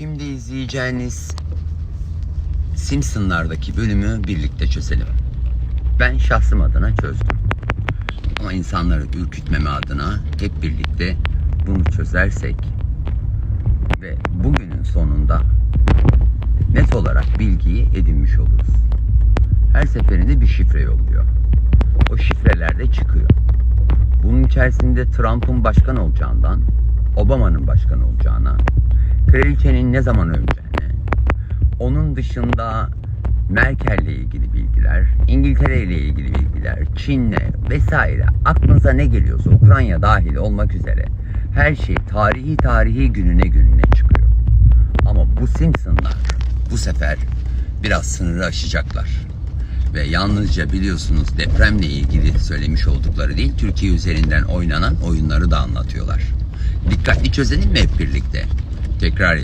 Şimdi izleyeceğiniz Simpsonlardaki bölümü birlikte çözelim. Ben şahsım adına çözdüm. Ama insanları ürkütmeme adına hep birlikte bunu çözersek ve bugünün sonunda net olarak bilgiyi edinmiş oluruz. Her seferinde bir şifre yolluyor. O şifreler de çıkıyor. Bunun içerisinde Trump'ın başkan olacağından, Obama'nın başkan olacağına, kraliçenin ne zaman öleceğine, onun dışında Merkel'le ilgili bilgiler, İngiltere ile ilgili bilgiler, Çin'le vesaire aklınıza ne geliyorsa Ukrayna dahil olmak üzere her şey tarihi tarihi gününe gününe çıkıyor. Ama bu Simpsonlar bu sefer biraz sınırı aşacaklar. Ve yalnızca biliyorsunuz depremle ilgili söylemiş oldukları değil, Türkiye üzerinden oynanan oyunları da anlatıyorlar. Dikkatli çözelim mi hep birlikte? take care.